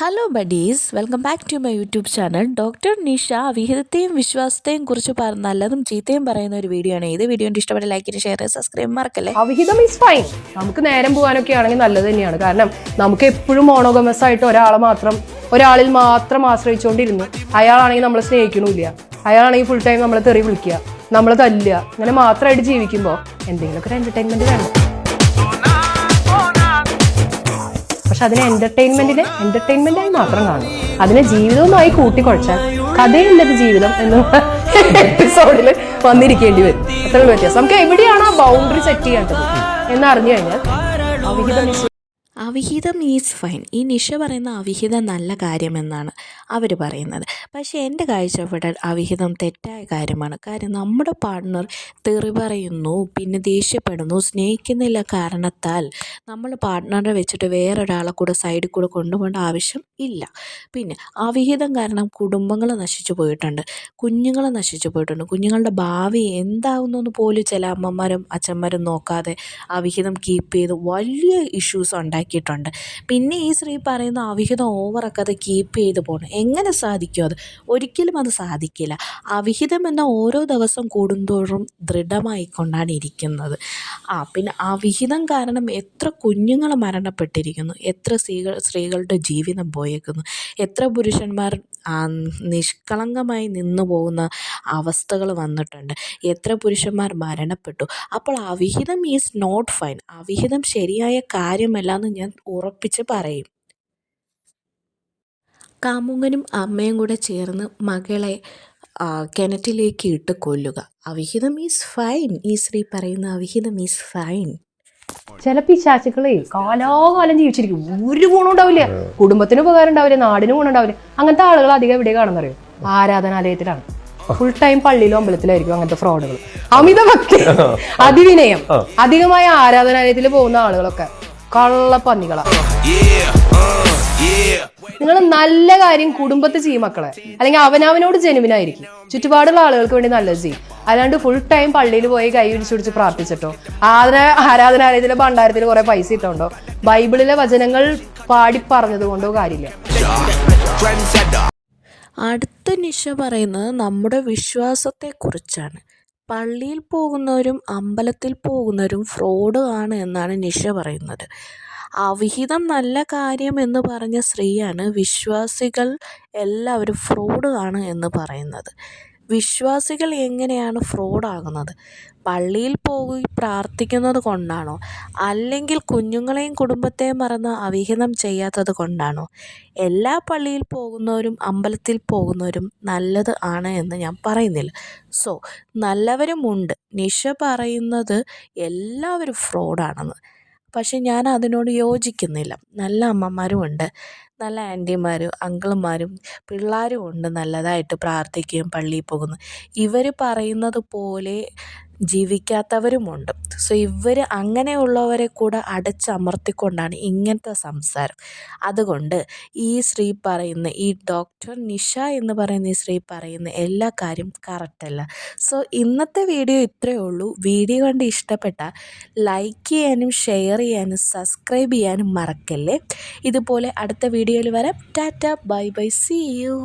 Hello buddies welcome back to my YouTube channel doctor Nisha വിഹിതത്തെയും വിശ്വാസത്തെയും കുറിച്ച് നല്ലതും ചീത്തയും പറയുന്ന ഒരു വീഡിയോ ആണ്. ഇത് വീഡിയോ ഇഷ്ടപ്പെട്ട ലൈക്ക് ഷെയർ സബ്സ്ക്രൈബ് മറക്കല്ലേ? അവിഹിതം ഈസ് ഫൈൻ നമുക്ക് നേരം പോകാനൊക്കെ ആണെങ്കിൽ നല്ലത് തന്നെയാണ്. കാരണം നമുക്ക് എപ്പോഴും മോണോഗമസ് ആയിട്ട് ഒരാളെ മാത്രം ഒരാളിൽ മാത്രം ആശ്രയിച്ചുകൊണ്ടിരുന്നു അയാളാണെങ്കിൽ നമ്മളെ സ്നേഹിക്കണില്ല. അയാളാണെങ്കിൽ ഫുൾ ടൈം നമ്മളെ തെറി വിളിക്കുക നമ്മളെ തല്ലുക അങ്ങനെ മാത്രമായിട്ട് ജീവിക്കുമ്പോൾ എന്തെങ്കിലുമൊക്കെ ഒരു എന്റർടൈൻമെന്റ് വേണം. പക്ഷെ അതിനെ എന്റർടൈൻമെന്റിനെ എന്റർടൈൻമെന്റ് ആയി മാത്രം കാണും. അതിനെ ജീവിതവുമായി കൂട്ടിക്കുഴച്ചാൽ കഥയില്ലത് ജീവിതം എന്ന് എപ്പിസോഡിൽ വന്നിരിക്കേണ്ടി വരും. അത്രയുള്ള വ്യത്യാസം. നമുക്ക് എവിടെയാണ് ആ ബൗണ്ടറി സെറ്റ് ചെയ്യേണ്ടത് എന്ന് അറിഞ്ഞു കഴിഞ്ഞാൽ അവിഹിതം ഈസ് ഫൈൻ ഈ നിഷ പറയുന്ന അവിഹിതം നല്ല കാര്യമെന്നാണ് അവർ പറയുന്നത്. പക്ഷേ എന്റെ കാഴ്ചപ്പെടൽ അവിഹിതം തെറ്റായ കാര്യമാണ്. കാര്യം നമ്മുടെ പാർട്ട്ണർ തെറി പറയുന്നു പിന്നെ ദേഷ്യപ്പെടുന്നു സ്നേഹിക്കുന്നില്ല കാരണത്താൽ നമ്മൾ പാർട്ട്ണറെ വെച്ചിട്ട് വേറൊരാളെ കൂടെ സൈഡിൽ കൂടെ കൊണ്ടുപോകേണ്ട ആവശ്യം ഇല്ല. പിന്നെ അവിഹിതം കാരണം കുടുംബങ്ങൾ നശിച്ചു പോയിട്ടുണ്ട് കുഞ്ഞുങ്ങൾ നശിച്ചു പോയിട്ടുണ്ട്. കുഞ്ഞുങ്ങളുടെ ഭാവി എന്താവുന്നെന്ന് പോലും ചില അമ്മമാരും അച്ഛന്മാരും നോക്കാതെ അവിഹിതം കീപ്പ് ചെയ്ത് വലിയ ഇഷ്യൂസ് ഉണ്ടാക്കിയിട്ടുണ്ട്. പിന്നെ ഈ സ്ത്രീ പറയുന്ന അവിഹിതം ഓവറൊക്കെ അത് കീപ്പ് ചെയ്ത് പോകണം. എങ്ങനെ സാധിക്കും അത്? ഒരിക്കലും അത് സാധിക്കില്ല. അവിഹിതം എന്ന ഓരോ ദിവസം കൂടുന്തോറും ദൃഢമായിക്കൊണ്ടാണ് ഇരിക്കുന്നത്. ആ പിന്നെ ആ വിഹിതം കാരണം എത്ര കുഞ്ഞുങ്ങൾ മരണപ്പെട്ടിരിക്കുന്നു. എത്ര സ്ത്രീകൾ സ്ത്രീകളുടെ ജീവിതം പോയേക്കുന്നു. എത്ര പുരുഷന്മാർ നിഷ്കളങ്കമായി നിന്നു പോകുന്ന അവസ്ഥകൾ വന്നിട്ടുണ്ട്. എത്ര പുരുഷന്മാർ മരണപ്പെട്ടു. അപ്പോൾ അവിഹിതം ഈസ് നോട്ട് ഫൈൻ. അവിഹിതം ശരിയായ കാര്യമല്ല എന്ന് ഞാൻ ഉറപ്പിച്ച് പറയും. കാമുകനും അമ്മയും കൂടെ ചേർന്ന് മകളെ കിണറ്റിലേക്ക് ഇട്ട് കൊല്ലുക അവിഹിതം ഈസ് ഫൈൻ ഈ സ്ത്രീ പറയുന്ന അവിഹിതം ഈസ് ഫൈൻ ചില പിശാച്ചുക്കളെ കാലാകാലം ജീവിച്ചിരിക്കും. ഒരു ഗുണം ഉണ്ടാവില്ല കുടുംബത്തിന് ഉപകാരം ഉണ്ടാവില്ല നാടിന് ഗുണം ഉണ്ടാവില്ല അങ്ങനത്തെ ആളുകൾ അധികം എവിടെ കാണുന്നറിയോ? ആരാധനാലയത്തിലാണ്. ഫുൾ ടൈം പള്ളിയിലും അമ്പലത്തിലായിരിക്കും അങ്ങനത്തെ ഫ്രോഡുകൾ അമിത ഭക്തി അതിവിനയം അധികമായ ആരാധനാലയത്തിൽ പോകുന്ന ആളുകളൊക്കെ കള്ളപ്പന്നികളാണ് നിങ്ങൾ നല്ല കാര്യം കുടുംബത്തിൽ ചെയ്യും മക്കളെ. അല്ലെങ്കിൽ അവനവനോട് ജനുവിനായിരിക്കും. ചുറ്റുപാടുള്ള ആളുകൾക്ക് വേണ്ടി നല്ലത് ചെയ്യും. അല്ലാണ്ട് ഫുൾ ടൈം പള്ളിയിൽ പോയി കൈ പിടിച്ചു പിടിച്ച് പ്രാർത്ഥിച്ചിട്ടോ? ആരാധന ആരാധനാലയത്തിലെ ഭണ്ഡാരത്തിൽ കുറെ പൈസ ഇട്ടുണ്ടോ? ബൈബിളിലെ വചനങ്ങൾ പാടി പറഞ്ഞത് കൊണ്ടോ കാര്യമില്ല. അടുത്ത നിശ പറയുന്നത് നമ്മുടെ വിശ്വാസത്തെക്കുറിച്ചാണ്. പള്ളിയിൽ പോകുന്നവരും അമ്പലത്തിൽ പോകുന്നവരും ഫ്രോഡ് ആണ് എന്നാണ് നിശ പറയുന്നത്. അവിഹിതം നല്ല കാര്യം എന്ന് പറഞ്ഞ സ്ത്രീയാണ് വിശ്വാസികൾ എല്ലാവരും ഫ്രോഡ് ആണ് എന്ന് പറയുന്നത്. വിശ്വാസികൾ എങ്ങനെയാണ് ഫ്രോഡാകുന്നത്? പള്ളിയിൽ പോയി പ്രാർത്ഥിക്കുന്നത് കൊണ്ടാണോ? അല്ലെങ്കിൽ കുഞ്ഞുങ്ങളെയും കുടുംബത്തെയും മറന്ന് അവിഹിതം ചെയ്യാത്തത് കൊണ്ടാണോ? എല്ലാ പള്ളിയിൽ പോകുന്നവരും അമ്പലത്തിൽ പോകുന്നവരും നല്ലത് ആണ് എന്ന് ഞാൻ പറയുന്നില്ല. സോ നല്ലവരുമുണ്ട്. നിഷ പറയുന്നത് എല്ലാവരും ഫ്രോഡാണെന്ന്. പക്ഷെ ഞാൻ അതിനോട് യോജിക്കുന്നില്ല. നല്ല അമ്മമാരുമുണ്ട്. നല്ല ആന്റിമാരും അങ്കിളുമാരും പിള്ളേരും ഉണ്ട് നല്ലതായിട്ട് പ്രാർത്ഥിക്കുകയും പള്ളിയിൽ പോകുന്നു. ഇവർ പറയുന്നത് പോലെ ജീവിക്കാത്തവരുമുണ്ട് സോ ഇവർ അങ്ങനെയുള്ളവരെ കൂടെ അടച്ചമർത്തിക്കൊണ്ടാണ് ഇങ്ങനത്തെ സംസാരം. അതുകൊണ്ട് ഈ സ്ത്രീ പറയുന്ന ഈ ഡോക്ടർ നിഷ എന്ന് പറയുന്ന ഈ സ്ത്രീ പറയുന്ന എല്ലാ കാര്യം കറക്റ്റല്ല സോ ഇന്നത്തെ വീഡിയോ ഇത്രയേ ഉള്ളൂ. വീഡിയോ കണ്ട് ഇഷ്ടപ്പെട്ട ലൈക്ക് ചെയ്യാനും ഷെയർ ചെയ്യാനും സബ്സ്ക്രൈബ് ചെയ്യാനും മറക്കല്ലേ? ഇതുപോലെ അടുത്ത വീഡിയോയിൽ വരാം. Tata bye bye see you.